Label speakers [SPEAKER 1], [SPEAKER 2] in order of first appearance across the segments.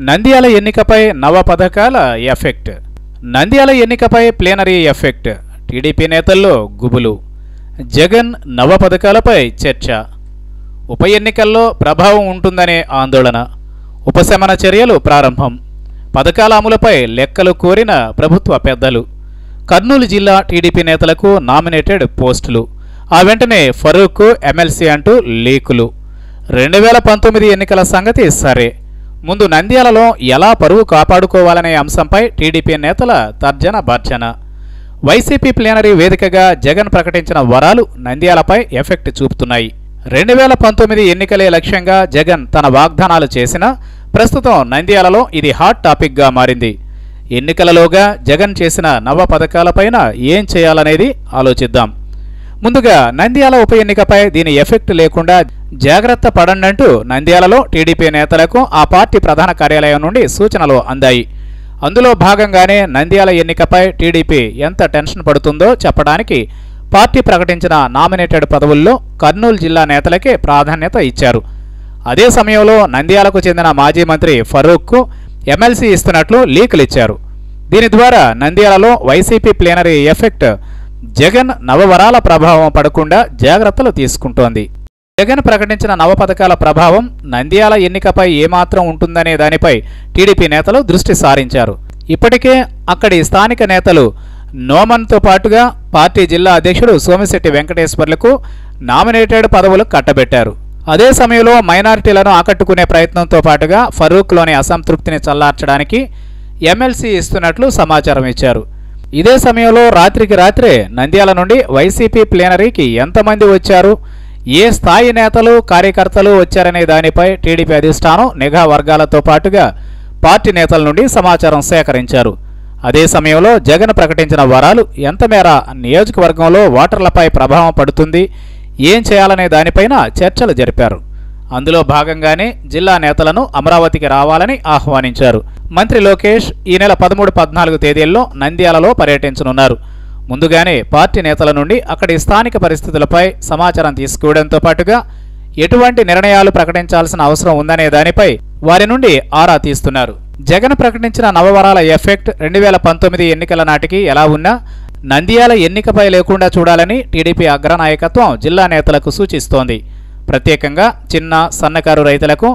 [SPEAKER 1] నంద్యాల ఎన్నికపై నవ పథకాల ఎఫెక్ట్. నంద్యాల ఎన్నికపై ప్లేనరీ ఎఫెక్ట్. టీడీపీ నేతల్లో గుబులు. జగన్ నవ పథకాలపై చర్చ. ఉప ఎన్నికల్లో ప్రభావం ఉంటుందనే ఆందోళన. ఉపశమన చర్యలు ప్రారంభం. పథకాల అమలుపై లెక్కలు కోరిన ప్రభుత్వ పెద్దలు. కర్నూలు జిల్లా టీడీపీ నేతలకు నామినేటెడ్ పోస్టులు. ఆ వెంటనే ఫరూక్ ఎమ్మెల్సీ అంటూ లీకులు. రెండు వేల పంతొమ్మిది ఎన్నికల సంగతి సరే. ముందు నంద్యాలలో ఎలా పరువు కాపాడుకోవాలనే అంశంపై టీడీపీ నేతల తర్జన భర్జన. వైసీపీ ప్లేనరీ వేదికగా జగన్ ప్రకటించిన వరాలు నంద్యాలపై ఎఫెక్ట్ చూపుతున్నాయి. రెండు వేల పంతొమ్మిది ఎన్నికలే లక్ష్యంగా జగన్ తన వాగ్దానాలు చేసినా ప్రస్తుతం నంద్యాలలో ఇది హాట్ టాపిక్గా మారింది. ఎన్నికలలోగా జగన్ చేసిన నవ పథకాలపైన ఏం చేయాలనేది ఆలోచిద్దాం. ముందుగా నంద్యాల ఉప ఎన్నికపై దీని ఎఫెక్ట్ లేకుండా జాగ్రత్త పడండంటూ నంద్యాలలో టీడీపీ నేతలకు ఆ పార్టీ ప్రధాన కార్యాలయం నుండి సూచనలు అందాయి. అందులో భాగంగానే నంద్యాల ఎన్నికపై టీడీపీ ఎంత టెన్షన్ పడుతుందో చెప్పడానికి పార్టీ ప్రకటించిన నామినేటెడ్ పదవుల్లో కర్నూలు జిల్లా నేతలకే ప్రాధాన్యత ఇచ్చారు. అదే సమయంలో నంద్యాలకు చెందిన మాజీ మంత్రి ఫరూక్కు ఎమ్మెల్సీ ఇస్తున్నట్లు లీకులిచ్చారు. దీని ద్వారా నంద్యాలలో వైసీపీ ప్లేనరీ ఎఫెక్ట్ జగన్ నవవరాల ప్రభావం పడకుండా జాగ్రత్తలు తీసుకుంటోంది. జగన్ ప్రకటించిన నవ పథకాల ప్రభావం నంద్యాల ఎన్నికపై ఏమాత్రం ఉంటుందనే దానిపై టీడీపీ నేతలు దృష్టి సారించారు. ఇప్పటికే అక్కడి స్థానిక నేతలు నోమన్తో పాటుగా పార్టీ జిల్లా అధ్యక్షుడు సోమిశెట్టి వెంకటేశ్వర్లకు నామినేటెడ్ పదవులు కట్టబెట్టారు. అదే సమయంలో మైనారిటీలను ఆకట్టుకునే ప్రయత్నంతో పాటుగా ఫరూక్లోని అసంతృప్తిని చల్లార్చడానికి ఎమ్మెల్సీ ఇస్తున్నట్లు సమాచారం ఇచ్చారు. ఇదే సమయంలో రాత్రికి రాత్రే నంద్యాల నుండి వైసీపీ ప్లేనరీకి ఎంతమంది వచ్చారు? ఏ స్థాయి నేతలు కార్యకర్తలు వచ్చారనే దానిపై టీడీపీ అధిష్టానం నిఘా వర్గాలతో పాటుగా పార్టీ నేతల నుండి సమాచారం సేకరించారు. అదే సమయంలో జగన్ ప్రకటించిన వరాలు ఎంత మేర నియోజకవర్గంలో ఓటర్లపై ప్రభావం పడుతుంది? ఏం చేయాలనే దానిపైన చర్చలు జరిపారు. అందులో భాగంగానే జిల్లా నేతలను అమరావతికి రావాలని ఆహ్వానించారు. మంత్రి లోకేష్ ఈ నెల పదమూడు పద్నాలుగు తేదీల్లో నంద్యాలలో పర్యటించనున్నారు. ముందుగానే పార్టీ నేతల నుండి అక్కడి స్థానిక పరిస్థితులపై సమాచారం తీసుకోవడంతో పాటుగా ఎటువంటి నిర్ణయాలు ప్రకటించాల్సిన అవసరం ఉందనే దానిపై వారి నుండి ఆరా తీస్తున్నారు. జగన్ ప్రకటించిన నవవరాల ఎఫెక్ట్ రెండు వేల పంతొమ్మిది ఎన్నికల నాటికి ఎలా ఉన్నా నంద్యాల ఎన్నికపై లేకుండా చూడాలని టీడీపీ అగ్రనాయకత్వం జిల్లా నేతలకు సూచిస్తోంది. ప్రత్యేకంగా చిన్న సన్నకారు రైతులకు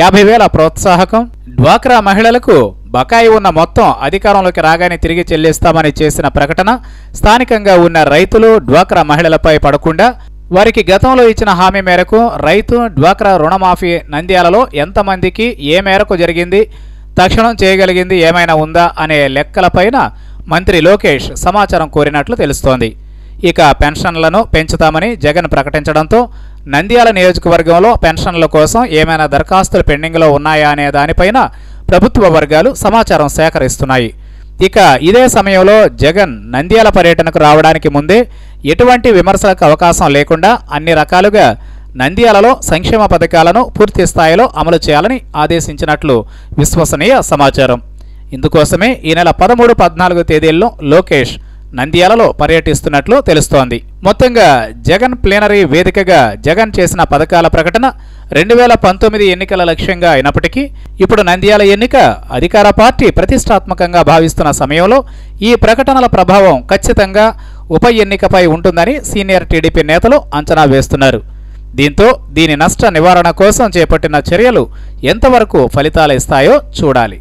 [SPEAKER 1] యాభై వేల ప్రోత్సాహకం. డ్వాక్రా మహిళలకు బకాయి ఉన్న మొత్తం అధికారంలోకి రాగానే తిరిగి చెల్లిస్తామని చేసిన ప్రకటన స్థానికంగా ఉన్న రైతులు డ్వాక్రా మహిళలపై పడకుండా వారికి గతంలో ఇచ్చిన హామీ మేరకు రైతు డ్వాక్రా రుణమాఫీ నంద్యాలలో ఎంతమందికి ఏ మేరకు జరిగింది తక్షణం చేయగలిగింది ఏమైనా ఉందా అనే లెక్కలపైన మంత్రి లోకేష్ సమాచారం కోరినట్లు తెలుస్తోంది. ఇక పెన్షన్లను పెంచుతామని జగన్ ప్రకటించడంతో నంద్యాల నియోజకవర్గంలో పెన్షన్ల కోసం ఏమైనా దరఖాస్తులు పెండింగ్లో ఉన్నాయా అనే దానిపైన ప్రభుత్వ వర్గాలు సమాచారం సేకరిస్తున్నాయి. ఇక ఇదే సమయంలో జగన్ నంద్యాల పర్యటనకు రావడానికి ముందే ఎటువంటి విమర్శలకు అవకాశం లేకుండా అన్ని రకాలుగా నంద్యాలలో సంక్షేమ పథకాలను పూర్తి స్థాయిలో అమలు చేయాలని ఆదేశించినట్లు విశ్వసనీయ సమాచారం. ఇందుకోసమే ఈ నెల పదమూడు పద్నాలుగు తేదీల్లో లోకేష్ నంద్యాలలో పర్యటిస్తున్నట్లు తెలుస్తోంది. మొత్తంగా జగన్ ప్లేనరీ వేదికగా జగన్ చేసిన పథకాల ప్రకటన రెండు వేల పంతొమ్మిది ఎన్నికల లక్ష్యంగా అయినప్పటికీ ఇప్పుడు నంద్యాల ఎన్నిక అధికార పార్టీ ప్రతిష్టాత్మకంగా భావిస్తున్న సమయంలో ఈ ప్రకటనల ప్రభావం ఖచ్చితంగా ఉప ఎన్నికపై ఉంటుందని సీనియర్ టీడీపీ నేతలు అంచనా వేస్తున్నారు. దీంతో దీని నష్ట నివారణ కోసం చేపట్టిన చర్యలు ఎంతవరకు ఫలితాలు ఇస్తాయో చూడాలి.